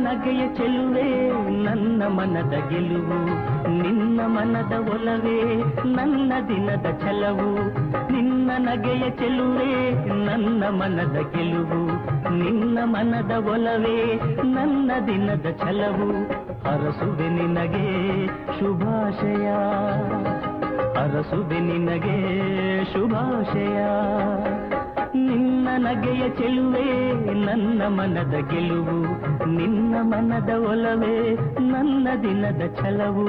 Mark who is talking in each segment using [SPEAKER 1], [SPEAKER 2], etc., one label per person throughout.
[SPEAKER 1] ನಗೆಯ ಚೆಲುವೆ, ನನ್ನ ಮನದ ಗೆಲುವು, ನಿನ್ನ ಮನದ ಒಲವೇ, ನನ್ನ ದಿನದ ಛಲವು. ನಿನ್ನ ನಗೆಯ ಚೆಲುವೆ, ನನ್ನ ಮನದ ಗೆಲುವು. ನಿನ್ನ ಮನದ ಒಲವೇ, ನನ್ನ ದಿನದ ಛಲವು. ಅರಸುವೆ ನಿನಗೆ ಶುಭಾಶಯ. ಅರಸುವೆ ನಿನಗೆ ಶುಭಾಶಯ. ನಿನ್ನ ನಗೆಯ ಚೆಲುವೆ ನನ್ನ ಮನದ ಗೆಲುವು ನಿನ್ನ ಮನದ ಒಲವೇ ನನ್ನ ದಿನದ ಛಲವು.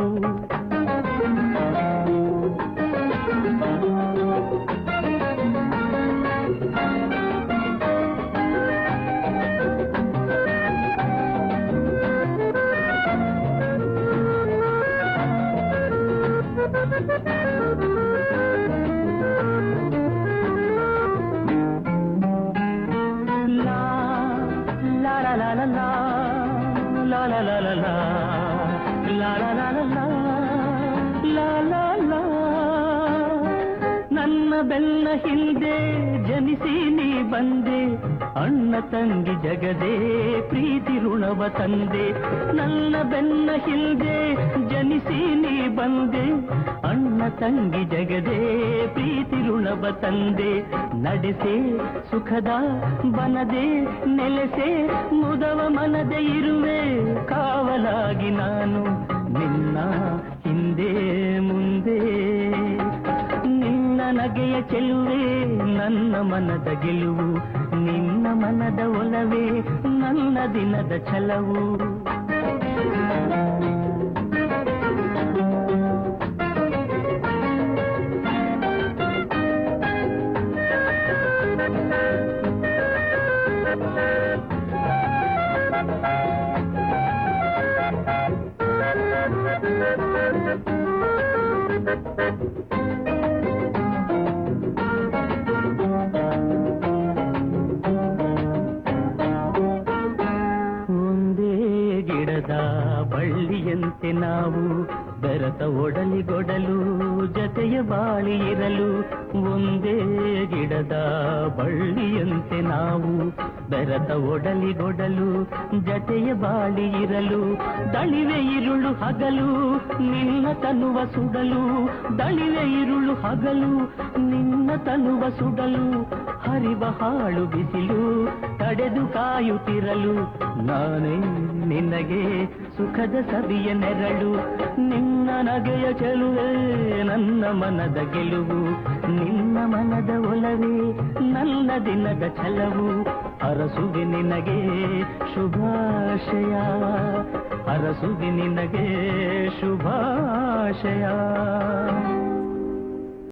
[SPEAKER 1] ಲಾ ನನ್ನ ಬೆನ್ನ ಹಿಂದೆ ಜನಿಸಿ ನೀ ಬಂದೆ ಅಣ್ಣ ತಂಗಿ ಜಗದೇ, ಪ್ರೀತಿ ಋಣವ ತಂದೆ. ನನ್ನ ಬೆನ್ನ ಹಿಂದೆ ಜನಿಸಿ ನೀ ಬಂದೆ. ಅಣ್ಣ ತಂಗಿ ಜಗದೇ, ಪ್ರೀತಿ ಋಣವ ತಂದೆ. ನಡೆಸೆ, ಸುಖದ ಬನದೆ, ನೆಲೆಸೆ, ಮುದವ ಮನದೆ ಇರುವೆ. ಕಾವಲಾಗಿ ನಾನು ನಿನ್ನ ಹಿಂದೆ ಮುಂದೆ. ನಿನ್ನ ನಗೆಯ ಚೆಲುವೆ ನನ್ನ ಮನದ ಗೆಲುವು. ನಿನ್ನ ಮನದ ಒಲವೇ ನನ್ನ ದಿನದ ಛಲವು. ಒಂದೇ ಬಳ್ಳಿಯಂತೆ ನಾವು ಬೆರತ ಒಡಲಿಗೊಡಲು ಜತೆಯ ಬಾಳಿ ಇರಲು ಒಂದೇ ಗಿಡದ ಬಳ್ಳಿಯಂತೆ ನಾವು ಬೆರತ ಒಡಲಿಗೊಡಲು ಜತೆಯ ಬಾಳಿ ಇರಲು, ದಳಿವೆ ಇರುಳು ಹಗಲು, ನಿನ್ನ ತನುವ ಸುಡಲು, ದಳಿವೆ ಇರುಳು ಹಗಲು, ನಿನ್ನ ತನುವ ಸುಡಲು, ಹರಿವ ಹಾಳು ಬಿಸಿಲು, ತಡೆದು ಕಾಯುತ್ತಿರಲು, ನಾನೇ ನಿನಗೆ ಸುಖದ ಸವಿಯ ನೆರಳು, ನಿನ್ನ ನಗೆಯ ಚೆಲುವೆ ನನ್ನ ಮನದ ಗೆಲುವು ಮನದ ಒಲವೇ ನನ್ನ ದಿನದ ಛಲವು. ಅರಸುಗೆ ನಿನಗೆ ಶುಭಾಶಯ. ಅರಸುಗೆ ನಿನಗೆ ಶುಭಾಶಯ.